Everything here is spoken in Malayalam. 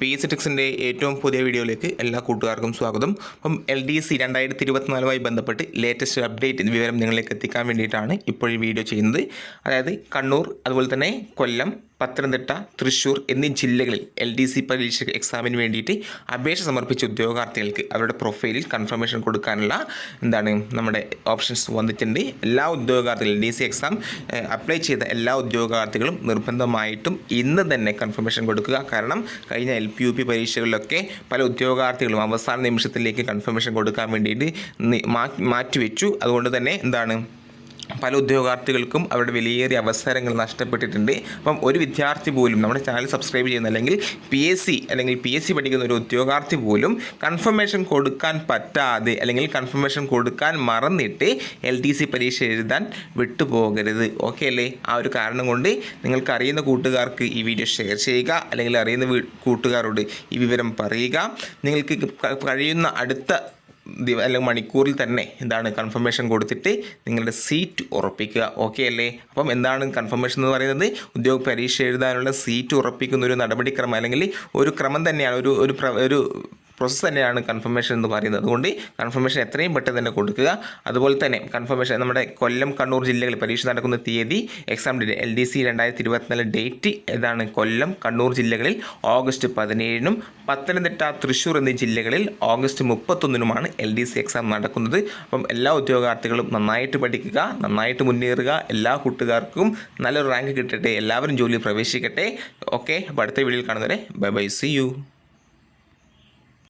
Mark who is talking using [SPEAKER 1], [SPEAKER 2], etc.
[SPEAKER 1] പി എസ് ടെക്സിന്റെ ഏറ്റവും പുതിയ വീഡിയോയിലേക്ക് എല്ലാ കൂട്ടുകാർക്കും സ്വാഗതം. അപ്പം എൽ ഡി സി രണ്ടായിരത്തി ഇരുപത്തിനാലുമായി ബന്ധപ്പെട്ട് ലേറ്റസ്റ്റ് അപ്ഡേറ്റ് വിവരം നിങ്ങളിലേക്ക് എത്തിക്കാൻ വേണ്ടിയിട്ടാണ് ഇപ്പോൾ ഈ വീഡിയോ ചെയ്യുന്നത്. അതായത് കണ്ണൂർ അതുപോലെ തന്നെ കൊല്ലം പത്തനംതിട്ട തൃശ്ശൂർ എന്നീ ജില്ലകളിൽ എൽ ഡി സി പരീക്ഷ എക്സാമിന് വേണ്ടിയിട്ട് അപേക്ഷ സമർപ്പിച്ച ഉദ്യോഗാർത്ഥികൾക്ക് അവരുടെ പ്രൊഫൈലിൽ കൺഫർമേഷൻ കൊടുക്കാനുള്ള എന്താണ് നമ്മുടെ ഓപ്ഷൻസ് വന്നിട്ടുണ്ട്. എല്ലാ ഉദ്യോഗാർത്ഥികളും L D C exam apply ചെയ്ത എല്ലാ ഉദ്യോഗാർത്ഥികളും നിർബന്ധമായിട്ടും ഇന്ന് തന്നെ കൺഫർമേഷൻ കൊടുക്കുക. കാരണം കഴിഞ്ഞ എൽ പി യു പി പരീക്ഷകളിലൊക്കെ പല ഉദ്യോഗാർത്ഥികളും അവസാന നിമിഷത്തിലേക്ക് കൺഫർമേഷൻ കൊടുക്കാൻ വേണ്ടിയിട്ട് മാറ്റിവെച്ചു. അതുകൊണ്ട് തന്നെ എന്താണ് പല ഉദ്യോഗാർത്ഥികൾക്കും അവരുടെ വിലയേറിയ അവസരങ്ങൾ നഷ്ടപ്പെട്ടിട്ടുണ്ട്. അപ്പം ഒരു വിദ്യാർത്ഥി പോലും നമ്മുടെ ചാനൽ സബ്സ്ക്രൈബ് ചെയ്യുന്ന അല്ലെങ്കിൽ പി എസ് സി അല്ലെങ്കിൽ പി എസ് സി പഠിക്കുന്ന ഒരു ഉദ്യോഗാർത്ഥി പോലും കൺഫർമേഷൻ കൊടുക്കാൻ പറ്റാതെ അല്ലെങ്കിൽ കൺഫർമേഷൻ കൊടുക്കാൻ മറന്നിട്ട് എൽ ടി സി പരീക്ഷ എഴുതാൻ വിട്ടുപോകരുത്. ഓക്കെ അല്ലേ? ആ ഒരു കാരണം കൊണ്ട് നിങ്ങൾക്ക് അറിയുന്ന കൂട്ടുകാർക്ക് ഈ വീഡിയോ ഷെയർ ചെയ്യുക. അല്ലെങ്കിൽ അറിയുന്ന കൂട്ടുകാരോട് ഈ വിവരം പറയുക. നിങ്ങൾക്ക് കഴിയുന്ന അടുത്ത അല്ലെങ്കിൽ മണിക്കൂറിൽ തന്നെ എന്താണ് കൺഫർമേഷൻ കൊടുത്തിട്ട് നിങ്ങളുടെ സീറ്റ് ഉറപ്പിക്കുക. ഓക്കെ അല്ലേ? അപ്പം എന്താണ് കൺഫർമേഷൻ എന്ന് പറയുന്നത്? ഉദ്യോഗ പരീക്ഷ എഴുതാനുള്ള സീറ്റ് ഉറപ്പിക്കുന്ന ഒരു നടപടിക്രമം അല്ലെങ്കിൽ ഒരു ക്രമം തന്നെയാണ്. ഒരു ഒരു പ്രോസസ്സ് തന്നെയാണ് കൺഫർമേഷൻ എന്ന് പറയുന്നത്. അതുകൊണ്ട് കൺഫർമേഷൻ എത്രയും പെട്ടെന്ന് തന്നെ കൊടുക്കുക. അതുപോലെ തന്നെ കൺഫർമേഷൻ നമ്മുടെ കൊല്ലം കണ്ണൂർ ജില്ലകളിൽ പരീക്ഷ നടക്കുന്ന തീയതി exam date L D C രണ്ടായിരത്തി ഇരുപത്തിനാല് ഡേറ്റ് ഏതാണ് കൊല്ലം കണ്ണൂർ ജില്ലകളിൽ ഓഗസ്റ്റ് പതിനേഴിനും പത്തനംതിട്ട തൃശ്ശൂർ എന്നീ ജില്ലകളിൽ ഓഗസ്റ്റ് മുപ്പത്തൊന്നിനുമാണ് എൽ ഡി സി എക്സാം നടക്കുന്നത്. അപ്പം എല്ലാ ഉദ്യോഗാർത്ഥികളും നന്നായിട്ട് പഠിക്കുക നന്നായിട്ട് മുന്നേറുക. എല്ലാ കൂട്ടുകാർക്കും നല്ലൊരു റാങ്ക് കിട്ടട്ടെ. എല്ലാവരും ജോലി പ്രവേശിക്കട്ടെ. ഓക്കെ അപ്പോൾ അടുത്ത വീഡിയോയിൽ കാണുന്നവരെ ബൈ ബൈ സി യു